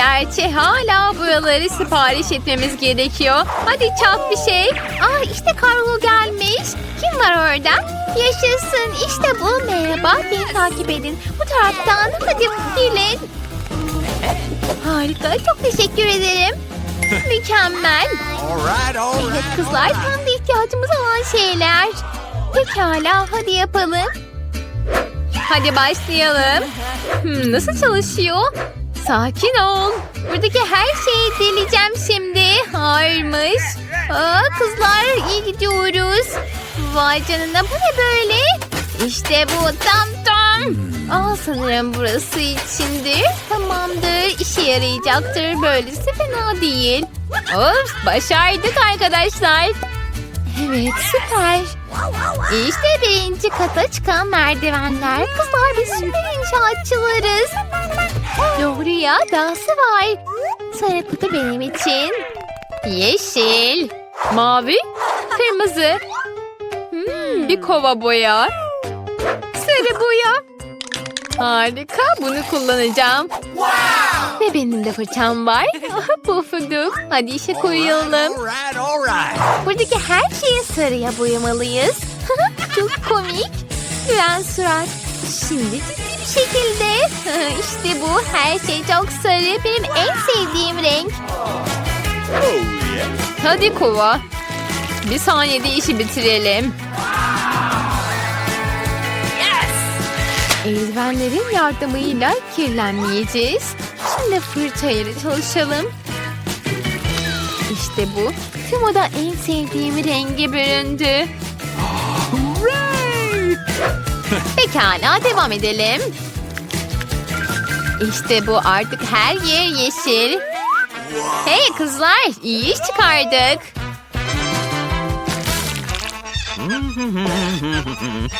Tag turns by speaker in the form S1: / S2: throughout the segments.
S1: Gerçi hala buraları sipariş etmemiz gerekiyor. Hadi çak bir şey. Ah işte kargo gelmiş. Kim var orada? Yaşasın işte bu. Merhaba beni takip edin. Bu taraftan hadi gelin. Harika çok teşekkür ederim. Mükemmel. Evet kızlar tam da ihtiyacımız olan şeyler. Pekala hadi yapalım. Hadi başlayalım. Hmm, nasıl çalışıyor? Sakin ol. Buradaki her şeyi deleceğim şimdi. Hayırmış. Aa, kızlar iyi gidiyoruz. Vay canına bu ne böyle? İşte bu tam tam. Aa, sanırım burası içindir. Tamamdır işe yarayacaktır. Böylesi fena değil. Of başardık arkadaşlar. Evet süper. İşte birinci kata çıkan merdivenler. Kızlar biz süper inşaatçılarız. Doğru ya dahası var. Sarı kutu benim için. Yeşil. Mavi. Kırmızı. Hmm, bir kova boya. Sarı boya. Harika bunu kullanacağım. Ve benim de fırçam var. Pufuduk. Hadi işe
S2: right.
S1: Buradaki her şeyi sarıya boyamalıyız. Çok komik. Gülen surat. Şimdi ciddi bir şekilde. işte bu. Her şey çok sarı. Benim en sevdiğim renk. Hadi kova. Bir saniyede işi bitirelim. Eldivenlerin yardımıyla kirlenmeyeceğiz. Şimdi fırçayla çalışalım. İşte bu. Tüm oda en sevdiğim rengi büründü. Pekala devam edelim. İşte bu artık her yer yeşil. Hey kızlar iyi iş çıkardık.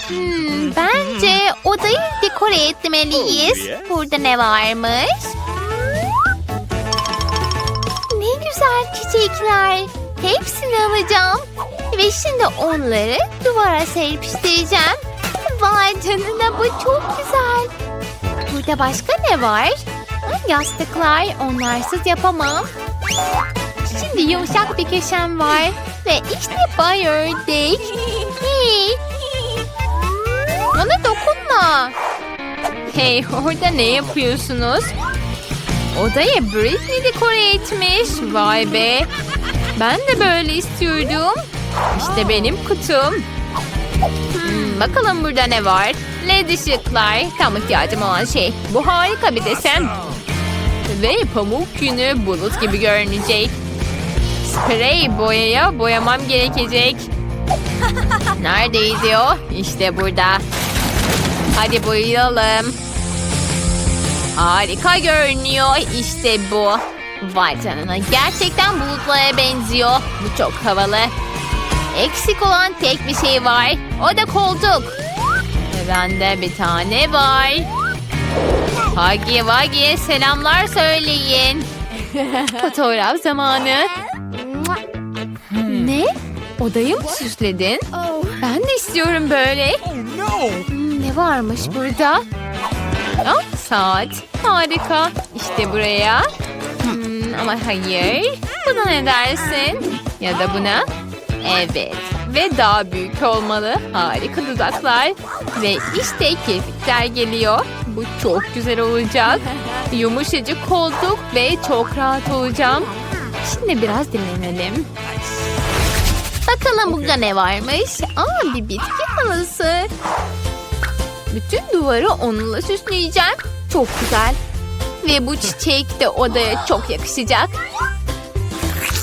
S1: Hmm, bence odayı dekore etmeliyiz.
S2: Oh.
S1: Burada ne varmış? Güzel çiçekler. Hepsini alacağım. Ve şimdi onları duvara serpiştireceğim. Vay canına bu çok güzel. Burada başka ne var? Yastıklar onlarsız yapamam. Şimdi yumuşak bir köşem var. Ve işte bay. Hey. Bana dokunma. Hey orada ne yapıyorsunuz? Odayı Britney dekore etmiş. Vay be. Ben de böyle istiyordum. İşte benim kutum. Hmm, bakalım burada ne var? LED ışıklar. Tam ihtiyacım olan şey. Bu harika bir desen. Ve pamuk günü bulut gibi görünecek. Sprey boyaya boyamam gerekecek. Neredeydi o? İşte burada. Hadi boyayalım. Harika görünüyor. İşte bu. Vay canına gerçekten bulutlara benziyor. Bu çok havalı. Eksik olan tek bir şey var. O da koltuk. Ve bende bir tane var. Hagi Wagi selamlar söyleyin. Fotoğraf zamanı. ne? Odayı mı süsledin? Ben de istiyorum böyle.
S2: Oh.
S1: Hmm, Ne varmış burada? Ah, saat. Harika. İşte buraya. Hmm, ama hayır. Buna ne dersin? Ya da buna? Evet. Ve daha büyük olmalı. Harika dudaklar. Ve işte kirpikler geliyor. Bu çok güzel olacak. Yumuşacık koltuk ve çok rahat olacağım. Şimdi biraz dinlenelim. Bakalım burada ne varmış? Aa bir bitki halısı. Bütün duvarı onunla süsleyeceğim. Çok güzel. Ve bu çiçek de odaya çok yakışacak.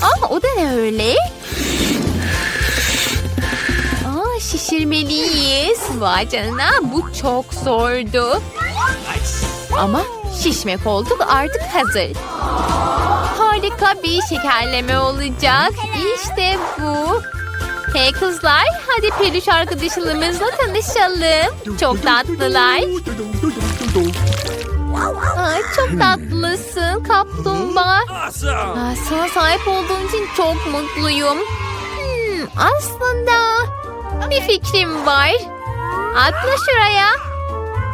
S1: Aa o da ne öyle? Aa şişirmeliyiz. Vay canına bu çok zordu. Ama şişme koltuk artık hazır. Harika bir şekerleme olacak. İşte bu. Hey kızlar, hadi peluş arkadaşlarımızla tanışalım. Çok tatlılar. Ay, çok tatlısın kaplumbağa. Aa, sana sahip olduğum için çok mutluyum. Hmm, aslında bir fikrim var. Atla şuraya.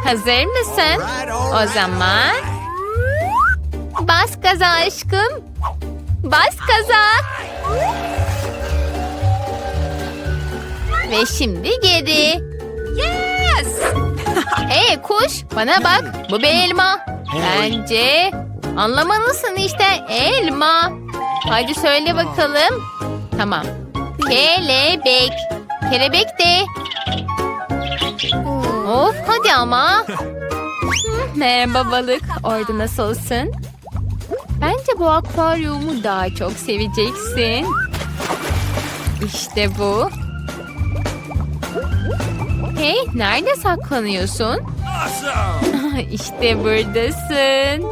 S1: Hazır mısın? O zaman Bas gaza aşkım. Bas gaza. Ve şimdi geri. Yes! Hey kuş bana bak bu bir elma. Bence anlamalısın işte elma. Hadi söyle bakalım. Tamam. Kelebek. Kelebek de. Of hadi ama. Merhaba balık. Orada nasılsın? Bence bu akvaryumu daha çok seveceksin. İşte bu. Hey, nerede saklanıyorsun? İşte buradasın.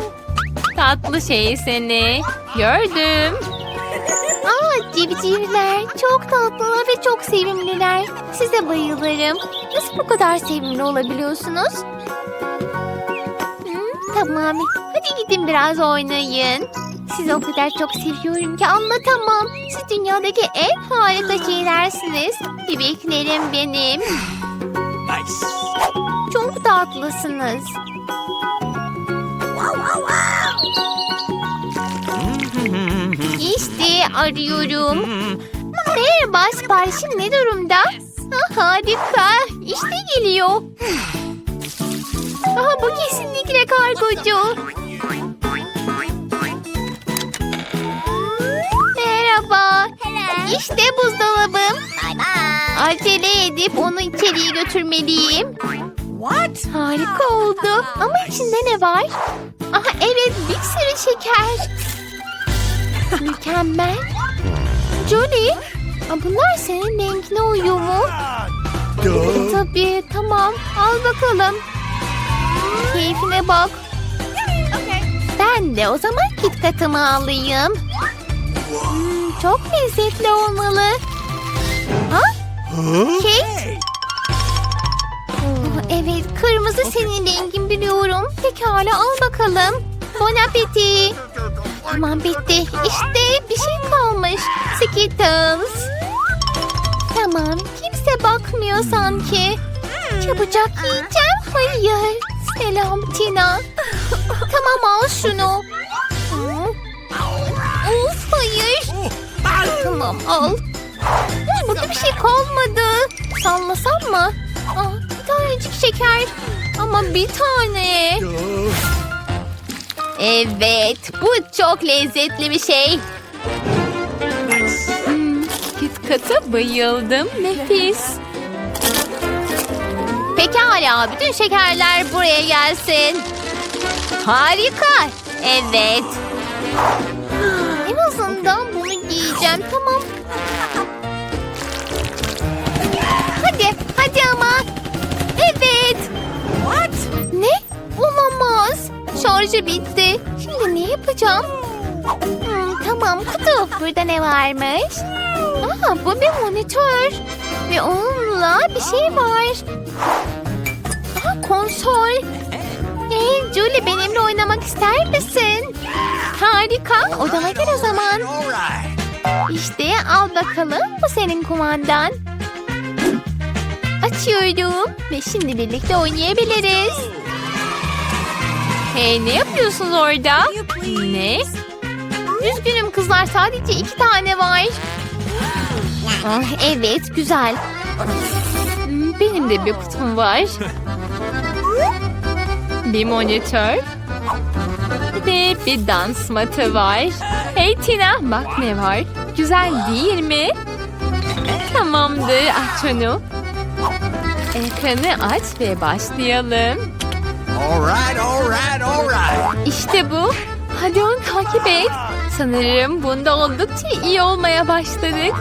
S1: Tatlı şey seni. Gördüm. Aa civcivler çok tatlılar ve çok sevimliler. Size bayılırım. Nasıl bu kadar sevimli olabiliyorsunuz? Hmm, tamam. Hadi gidin biraz oynayın. Sizi o kadar çok seviyorum ki anlatamam. Siz dünyadaki en harika şeylersiniz. Bebeklerim benim. Tatlısınız. İşte arıyorum. Merhaba siparişim ne durumda? Ha, harika. İşte geliyor. Aha, bu kesinlikle kargocu. Merhaba. İşte buzdolabım. Acele edip onu içeriye götürmeliyim.
S2: What?
S1: Harika oldu. Ama içinde ne var? Aha evet bir sürü şeker. Mükemmel. Jolie, bunlar senin rengine uyuyor mu? Tabii tamam al bakalım. Keyfine bak. Ben de o zaman KitKat'ımı alayım. Hmm, çok lezzetli olmalı. Ha?
S2: Huh?
S1: Kate? Oh, evet, kırmızı senin rengin biliyorum. Pekala al bakalım. Bon appetit. Tamam bitti. İşte bir şey kalmış. Skittles. Tamam, kimse bakmıyor sanki. Çabucak yiyeceğim. Hayır. Selam Tina. tamam al şunu. Of hayır. Tamam al. Burada bir şey kalmadı. Sallasam mı? Aa, bir tanecik şeker. Ama bir tane. Evet, bu çok lezzetli bir şey. Hmm, KitKat'a bayıldım. Nefis. Pekala, bütün şekerler buraya gelsin. Harika. Evet. Şarjı bitti. Şimdi ne yapacağım? Hmm, tamam kutu. Burada ne varmış? Aa, bu bir monitör. Ve onunla bir şey var. Aa, konsol. Hey Julie benimle oynamak ister misin? Harika. Odama gel o zaman. İşte al bakalım. Bu senin kumandan. Açıyorum. Ve şimdi birlikte oynayabiliriz. Hey ne yapıyorsunuz orada? Ne? Üzgünüm kızlar sadece iki tane var. Ah, evet güzel. Benim de bir kutum var. Bir monitör. Ve bir dans matı var. Hey Tina bak ne var. Güzel değil mi? Tamamdır aç onu. Ekranı aç ve başlayalım.
S2: All right, all right, all right.
S1: İşte bu. Hadi onu takip et. Sanırım bunda oldukça iyi olmaya başladık.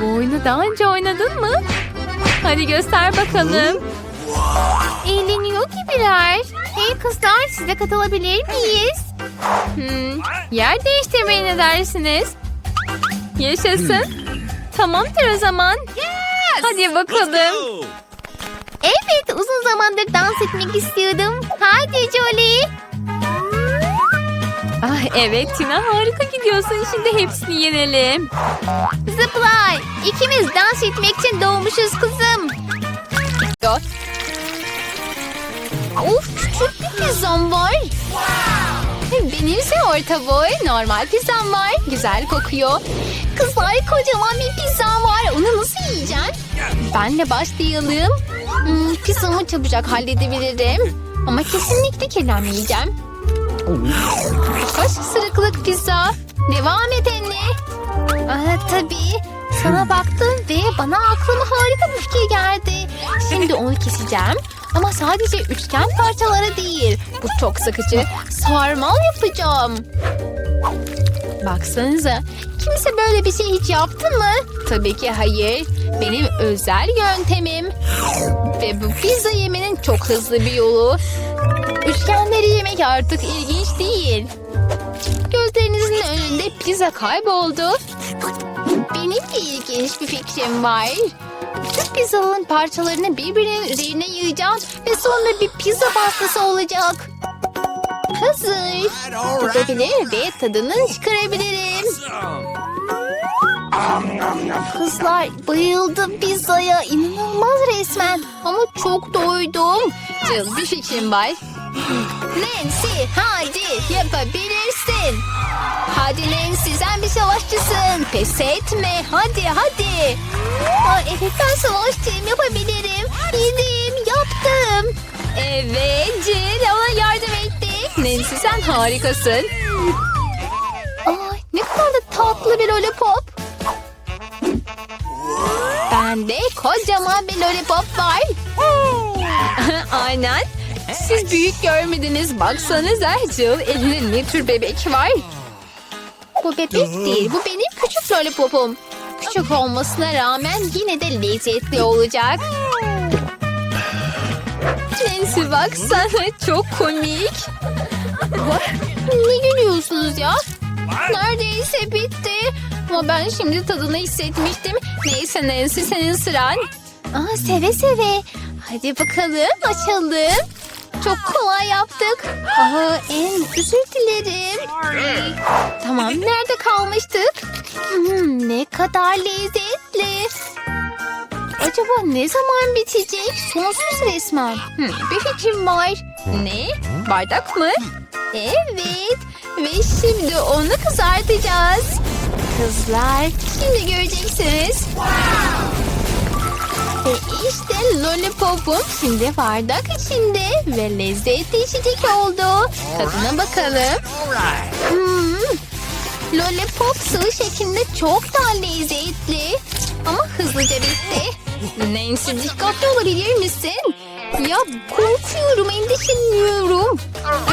S1: Bu oyunu daha önce oynadın mı? Hadi göster bakalım. Eğleniyor gibiler. Hey kızlar size katılabilir miyiz? Hmm, yer değiştirmeye ne dersiniz? Yaşasın. Tamamdır o zaman. Hadi bakalım. Evet uzun zamandır dans etmek istiyordum. Hadi Jolie. Ah evet Tina harika gidiyorsun. Şimdi hepsini yenelim. Zıplay. İkimiz dans etmek için doğmuşuz kızım. Of küçük bir pizzam var. Benimse orta boy normal pizzam var. Güzel kokuyor. Kızlar kocaman bir pizzam var. Onu nasıl yiyeceğim? Benle başlayalım. Hmm, pizzamı çabucak halledebilirim. Ama kesinlikle kirlenmeyeceğim. Hoş sırıklık pizza. Devam et anne. Aa, tabii. Sana baktım ve bana aklıma harika bir fikir geldi. Şimdi onu keseceğim. Ama sadece üçgen parçalara değil. Bu çok sıkıcı. Sarmal yapacağım. Baksanıza. Kimse böyle bir şey hiç yaptı mı? Tabii ki hayır. Benim özel yöntemim. Ve bu pizza yemenin çok hızlı bir yolu. Üçgenleri yemek artık ilginç değil. Gözlerinizin önünde pizza kayboldu. Benim de ilginç bir fikrim var. Tüm pizzaların parçalarını birbirinin üzerine yığacağım ve sonra bir pizza pastası olacak. Hazır. Tadabilir ve tadını çıkarabilirim. Kızlar bayıldım pizzaya. İnanılmaz resmen. Ama çok doydum. Canım bir fikrim var. Nancy hadi yapabilirsin. Hadi Nancy sen bir savaşçısın. Pes etme hadi hadi. Aa, evet ben savaşçıyım yapabilirim. Yedim yaptım. Evet Jill ona yardım ettik. Nancy sen harikasın. Ay ne kadar da tatlı bir lollipop. Bende kocaman bir lollipop var. Aynen. Siz büyük görmediniz. Baksanıza Jill elinde ne tür bebek var. Bu bebek değil. Bu benim küçük lollipopum. Küçük olmasına rağmen yine de lezzetli olacak. Nancy baksana çok komik. Ne gülüyorsunuz ya? Neredeyse bitti. Ama ben şimdi tadını hissetmiştim. Neyse Nancy senin sıran. Aa, seve seve. Hadi bakalım açalım. Çok kolay yaptık. Aa, en özür dilerim. Tamam nerede kalmıştık? Hmm, ne kadar lezzetli. Acaba ne zaman bitecek? Sonsuz resmen. Hmm, bir fikrim var. Ne? Bardak mı? Evet. Ve şimdi onu kızartacağız. Kızlar şimdi göreceksiniz. Ve işte lollipopum şimdi bardak içinde ve lezzetli içecek oldu. Tadına bakalım. Hmm. Lollipop sıvı şeklinde çok daha lezzetli. Ama hızlıca bitti. Nancy dikkatli olabilir misin? Ya korkuyorum, endişeleniyorum.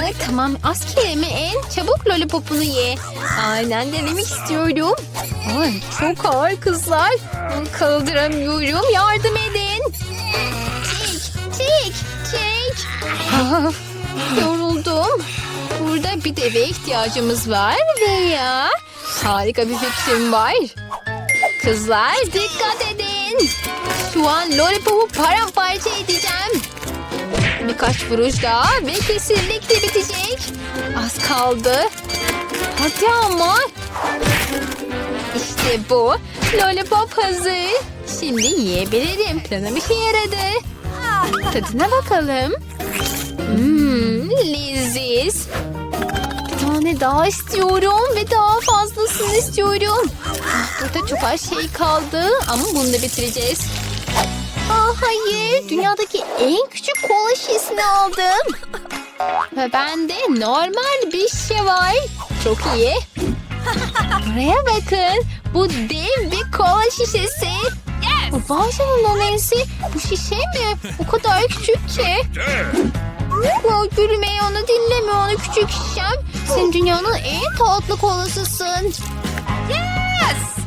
S1: Evet, tamam az kelime en çabuk lollipopunu ye. Aynen denemek istiyorum. Ay, çok ağır kızlar. Kaldıramıyorum yardım edin. Çek, çek, çek. Yoruldum. Burada bir deve ihtiyacımız var veya harika bir fikrim var. Kızlar dikkat edin. Şu an lollipopu paramparça edeceğim. Birkaç vuruş daha ve kesinlikle bitecek. Az kaldı. Hadi ama. İşte bu. Lollipop hazır. Şimdi yiyebilirim. Planım işe yaradı. Tadına bakalım. Hmm, leziz. Tane daha istiyorum ve daha fazlasını istiyorum. Burada çok az şey kaldı ama bunu da bitireceğiz. Aa, hayır, dünyadaki en küçük kola şişesini aldım. Ve bende normal bir şişe var. Çok iyi. Buraya bakın. Bu dev bir kola şişesi. Vay canına Nancy. Bu şişe mi? O kadar küçük ki. Gülmeyi onu dinleme onu küçük şişem. Sen dünyanın en tatlı kolasısın. Yes!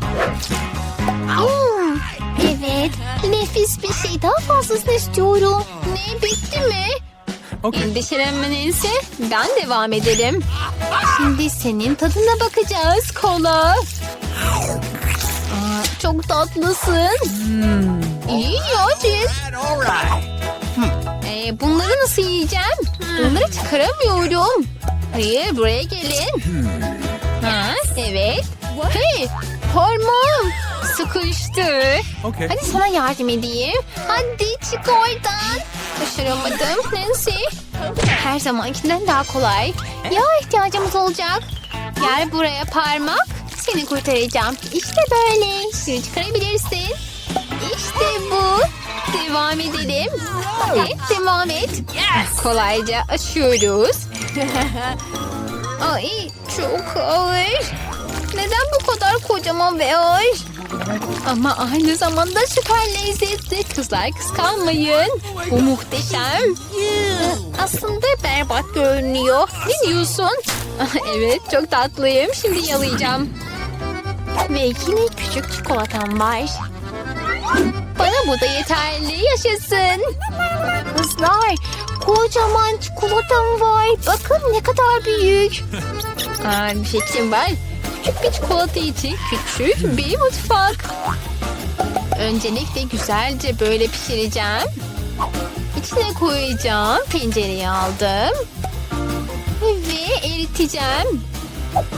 S1: Hmm, evet. Nefis bir şey. Daha fazlasını istiyorum. Ne bitti mi? Endişelenme Nancy. Ben devam edelim. Şimdi senin tadına bakacağız kola. Aa, çok tatlısın. İyi ya
S2: right.
S1: Ee, bunları nasıl yiyeceğim? Bunları çıkaramıyorum. Hayır buraya gelin. Ha, evet. Hey parmağım sıkıştı.
S2: Okay.
S1: Hadi sana yardım edeyim. Hadi çık oradan. Başaramadım Nancy. Her zamankinden daha kolay. Ya ihtiyacımız olacak. Gel buraya parmak. Seni kurtaracağım. İşte böyle. Şimdi çıkarabilirsin. İşte bu. Devam edelim. Evet devam et. Kolayca açıyoruz. Ay çok ağır. Neden bu kadar kocaman ve ağır? Ama aynı zamanda süper lezzetli. Kızlar kıskanmayın. Bu muhteşem. Aslında berbat görünüyor. Ne diyorsun? evet çok tatlıyım. Şimdi yalayacağım. Ve yine küçük çikolatam var. Bana bu da yeterli. Yaşasın. Kızlar kocaman çikolatam var. Bakın ne kadar büyük. Aa, bir fikrim var. Küçük bir çikolata için küçük bir mutfak. Öncelikle güzelce böyle pişireceğim. İçine koyacağım. Tencereye aldım. Ve eriteceğim.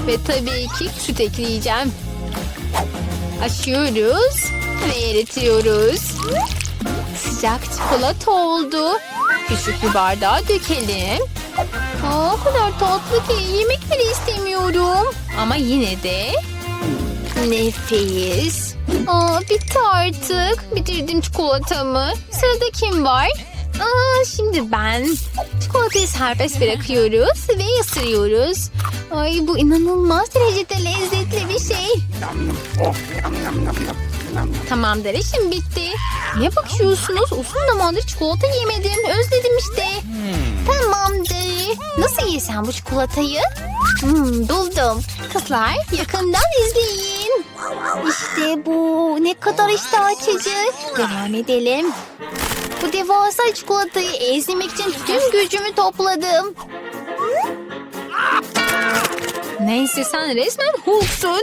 S1: Ve tabii ki süt ekleyeceğim. Açıyoruz ve eritiyoruz. Sıcak çikolata oldu. Küçük bir bardağa dökelim. Aa, o kadar tatlı ki yemek bile istemiyorum. Ama yine de nefis. Aa, bitti artık. Bitirdim çikolatamı. Sırada kim var? Aa, şimdi ben. Çikolatayı serbest bırakıyoruz ve ısırıyoruz. Ay bu inanılmaz derecede lezzetli bir şey. Tamamdır işim bitti. Ne bakıyorsunuz? Uzun zamandır çikolata yemedim. Özledim işte. Tamamdır. Nasıl yesem bu çikolatayı? Hmm, buldum. Kızlar yakından izleyin. İşte bu. Ne kadar iştah açıcı. Devam edelim. Bu devasa çikolatayı ezmek için tüm gücümü topladım. Neyse sen resmen Hulk'sun.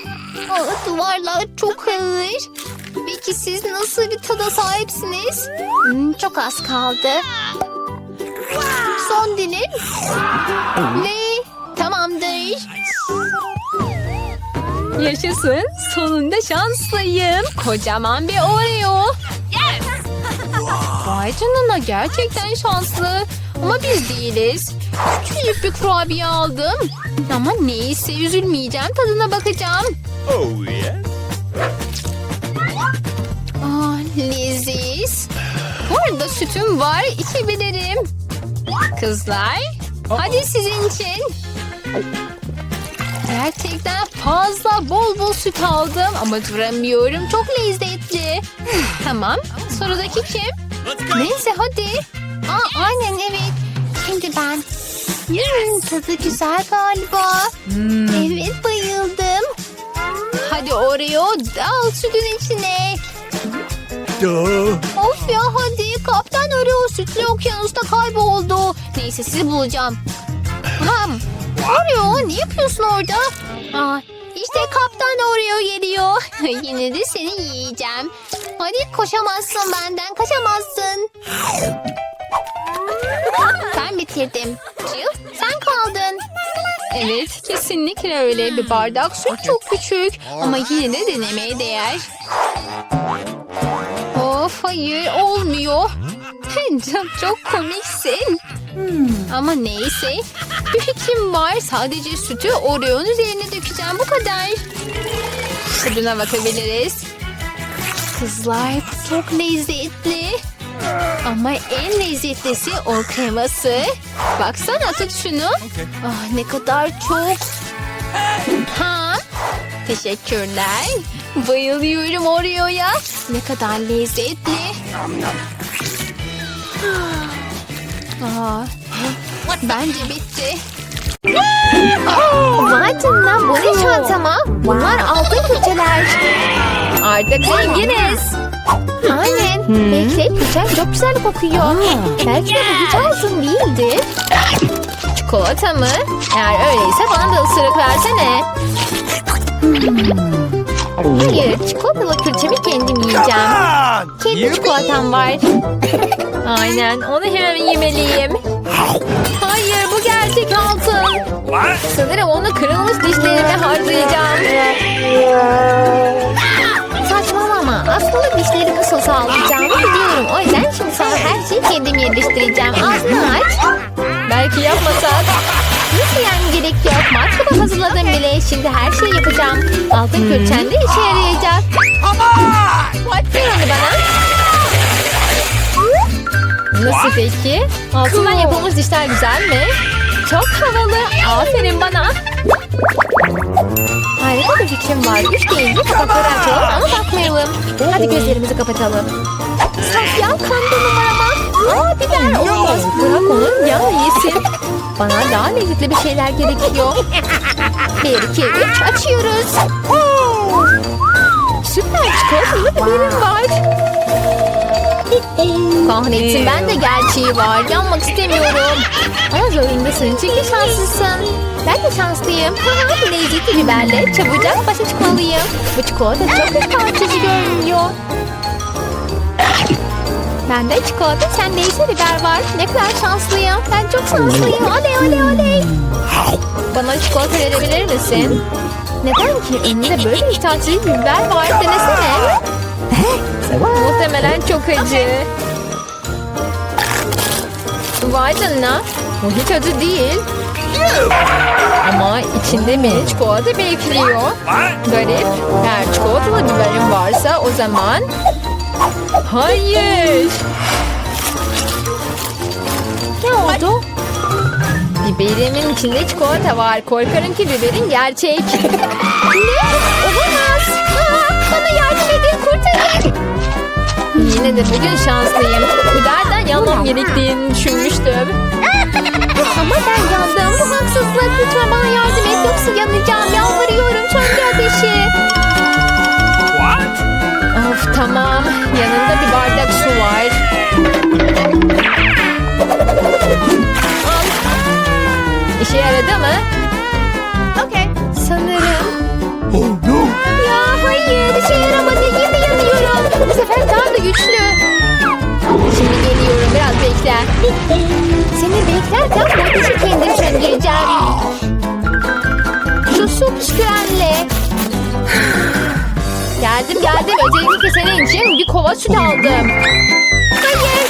S1: Aa, duvarlar çok ağır. Peki siz nasıl bir tada sahipsiniz? Hmm, çok az kaldı. Son dilim. Ve tamamdır. Yaşasın. Sonunda şanslıyım. Kocaman bir Oreo. Vay canına gerçekten şanslı. Ama biz değiliz. Küçücük bir kurabiye aldım. Ama neyse üzülmeyeceğim. Tadına bakacağım.
S2: Oh, yeah?
S1: Aa, leziz. Bu arada sütüm var. içebilirim. Kızlar. Hadi sizin için. Gerçekten fazla bol bol süt aldım ama duramıyorum. Çok lezzetli. tamam. Sıradaki kim? Neyse hadi. Aa, aynen evet. Şimdi ben. Hmm, tadı güzel galiba. Evet bayıldım. Hadi Oreo dal sütün içine. Of ya hadi kaptan Oreo sütlü okyanusta kayboldu. Neyse sizi bulacağım. Ham. Oreo ne yapıyorsun orada? Aa, işte kaptan Oreo geliyor. Yine de seni yiyeceğim. Hadi koşamazsın benden kaçamazsın. Ben bitirdim. Jill sen kaldın. Evet kesinlikle öyle bir bardak süt çok küçük ama yine de denemeye değer. Of hayır olmuyor. Çok, çok komiksin. Ama neyse. Bir fikrim var. Sadece sütü Oreo'nun üzerine dökeceğim. Bu kadar. Tadına bakabiliriz. Kızlar bu çok lezzetli. Ama en lezzetlisi o kreması. Baksana tut şunu. Ah ne kadar çok. Ha? Teşekkürler. Bayılıyorum Oreo'ya. Ne kadar lezzetli. Aa, bence bitti. Vay canına bu ne çantama? Bunlar altın külçeler. Artık zenginiz. Aynen. Bekle, güzel, çok güzel kokuyor. Belki de bu hiç ağzın değildi. Çikolata mı? Eğer öyleyse bana da ısırık versene. Hayır, çikolatalı külçemi kendim yiyeceğim. Kendi çikolatam var. Aynen, onu hemen yemeliyim. Hayır, bu gerçek altın. Sanırım onu kırılmış dişlerime harcayacağım. Aslında dişleri nasıl sağlayacağımı biliyorum. O yüzden şimdi sana her şeyi kendim yerleştireceğim. Ağzını aç. Belki yapmasak. Nasıl yani gerek yok. Matkabı hazırladım bile. Şimdi her şeyi yapacağım. Altın külçen de işe yarayacak.
S2: On!
S1: Ver onu bana. Nasıl peki? Altından yapılmış dişler güzel mi? Çok havalı. Aferin bana. Harika bir fikrim var. Üç deyince kapakları açalım ama bakmayalım. Hadi gözlerimizi kapatalım. Sakyan kandı numarama. Aa biber olmaz. Bırak onu ya yesin. Bana daha lezzetli bir şeyler gerekiyor. Bir, iki, üç açıyoruz. Süper çikolatalı biberim var. Kahretsin ben de gerçeği var. Yanmak istemiyorum. Ama zorundasın çünkü şanslısın. Ben de şanslıyım. Lezzetli biberle çabucak başa çıkmalıyım. Bu çikolata çok ürpertici görünüyor. Bende çikolata, sende ise biber var. Ne kadar şanslıyım. Ben çok şanslıyım. Oley oley oley. Bana çikolata verebilir misin? Neden ki? Önünde böyle bir tatlı biber var. Denesene. Muhtemelen çok acı. Vay canına. Bu hiç acı değil. Ama içinde beni çikolata bekliyor. Garip. Eğer çikolatalı biberim varsa o zaman... Hayır. Ne oldu? Biberimin içinde çikolata var. Korkarım ki biberin gerçek. ne? Olamaz. Bana yardım edin kurtarın. Yine de bugün şanslıyım. Biberden yanmam gerektiğini düşünmüştüm. Ama ben yandım. Bu haksızlık. Lütfen bana yardım et. Yoksa yanacağım. Yalvarıyorum. Söndür ateşi.
S2: What?
S1: Of tamam. Yanında bir bardak su var. Al. İşe yaradı mı? Hayır. İşe yaramadı. Yine yanıyorum. Bu sefer daha da güçlü. Şimdi geliyorum. Biraz bekle. Seni beklerken bu ateşi kendim söndüreceğim. Şu su püskürenle. Geldim geldim. Özellikle senin için bir kova süt aldım. Hayır.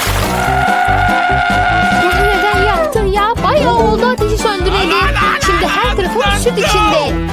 S1: Bunu neden yaptın ya? Bayağı oldu ateşi söndüreli. Şimdi her tarafım süt içinde.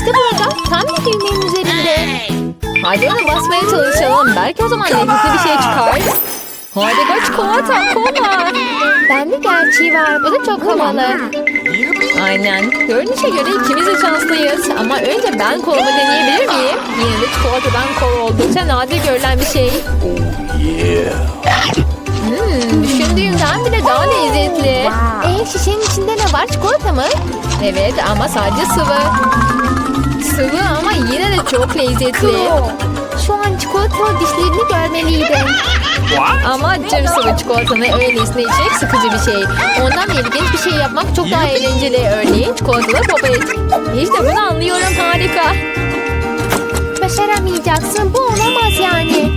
S1: İşte burada. Tam bir düğmenin üzerinde. Hadi ona basmaya çalışalım. Belki o zaman lezzetli bir şey çıkar. Hadi kaç çikolata kola. Bende gerçeği var. Bu da çok havalı. Aynen. Görünüşe göre ikimiz de şanslıyız. Ama önce ben kolamı deneyebilir miyim? Yine de çikolatadan kola oldukça nadir görülen bir şey. Hmm, düşündüğümden bile daha lezzetli. Ee, şişenin içinde ne var? Çikolata mı? Evet ama sadece sıvı. Sıvı ama yine de çok lezzetli. Şu an çikolatalı dişlerini görmeliydin.
S2: What?
S1: Ama cır sıvı çikolatanı öylesine içmek sıkıcı bir şey. Ondan ilginç bir şey yapmak çok daha eğlenceli. Örneğin çikolatalı popet. İşte bunu anlıyorum harika. Başaramayacaksın bu olamaz yani.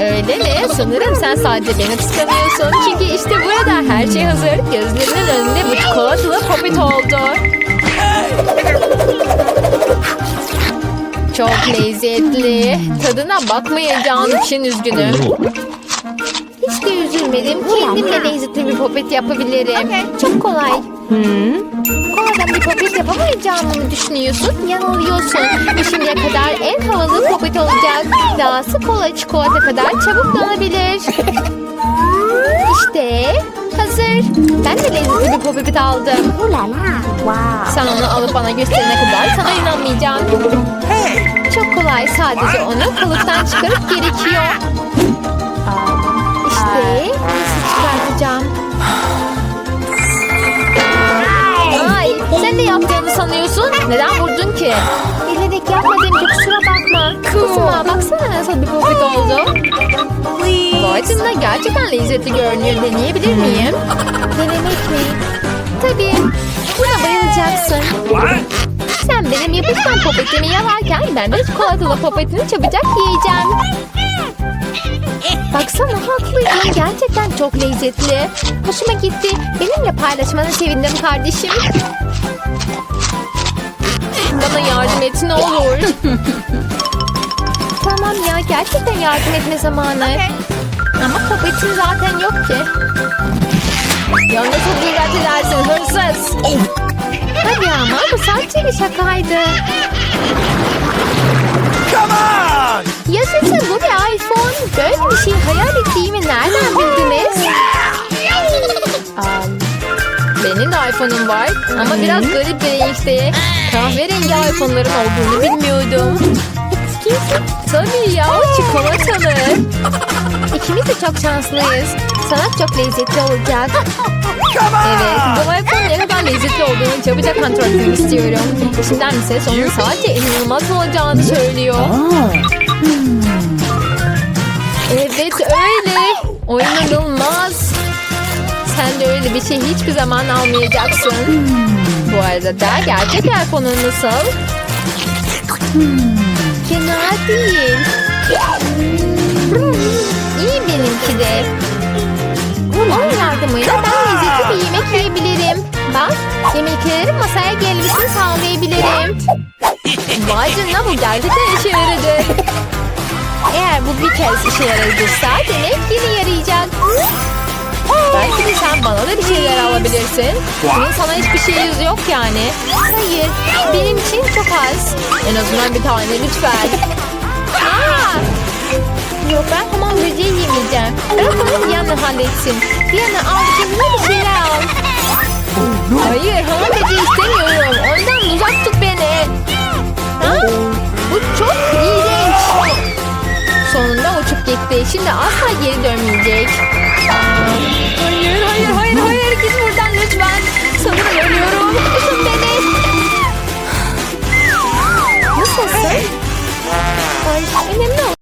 S1: Öyle mi? Sanırım sen sadece beni kıskanıyorsun. Çünkü işte burada her şey hazır. Gözlerinin önünde bu çikolatalı popit oldu. Çok lezzetli. Tadına bakmayacağın için üzgünüm. Hiç de üzülme. düşünmedim. Kendimle lezzetli bir popet yapabilirim. Çok kolay. Koladan bir popet yapamayacağımı mı düşünüyorsun? Yanılıyorsun. Bu şimdiye kadar en havalı popet olacak. Dahası kola çikolata kadar çabuk donabilir. İşte hazır. Ben de lezzetli bir popet aldım. Sen onu alıp bana gösterene kadar sana inanmayacağım. Çok kolay. Sadece onu kalıptan çıkarıp gerekiyor. İşte nasıl çıkartacağım? Ay, sen ne yaptığını sanıyorsun? Neden vurdun ki? Bilerek yapmadım ki kusura bakma. Canına gerçekten lezzetli görünüyor. Deneyebilir miyim? Denemek mi? Tabii. Buna bayılacaksın. Sen benim yapışkan popetimi yalarken ben de çikolatalı popetini çabucak yiyeceğim. Baksana haklıydın. Gerçekten çok lezzetli. Hoşuma gitti. Benimle paylaşmana sevindim kardeşim. Bana yardım et ne olur. tamam ya gerçekten yardım etme zamanı. Ama popetim zaten yok ki. Ya nasıl dikkat edersin hırsız? Hadi ama bu sadece bir şakaydı.
S2: Come on!
S1: Yaşasın bu bir iPhone. Böyle bir şey hayal ettiğimi nereden bildiniz? Am, benim de iPhone'um var ama biraz garip bir renkte. Kahverengi iPhone'ların olduğunu bilmiyordum. Tabii ya çikolatalı. İkimiz de çok şanslıyız. Sana çok lezzetli olacak. Evet, bu iPhone ne kadar lezzetli olduğunu çabucak kontrol etmek istiyorum. İçinden bir ses onun sadece inanılmaz olacağını söylüyor. Evet öyle. O inanılmaz. Sen de öyle bir şey hiçbir zaman almayacaksın. Bu arada da gerçek iPhone'un nasıl? Fena değil. İyi benimki de. Onun yardımıyla ben lezzetli bir yemek yiyebilirim. Bak, yemeklerin masaya gelmesini sağlayabilirim. Canına bu gerçekten işe yaradı. Eğer bu bir kez işe yaradıysa demek yine yarayacak. Belki de sen bana da bir şeyler alabilirsin. Bunun sana hiçbir şeyi yok yani. Hayır, benim için çok az. En azından bir tane lütfen. Aa! Yok ben hamam böceği yemeyeceğim. Bırak onu Diana halletsin. Diana al kendine bir şeyler al. Hayır hamam böceği istemiyorum. Ondan uzak tut beni. Ha? Bu çok iğrenç. Sonunda uçup gitti. Şimdi asla geri dönmeyecek. Hayır hayır hayır hayır git buradan lütfen. Sanırım ölüyorum. Tutun beni. Nasılsın? Ay, önemli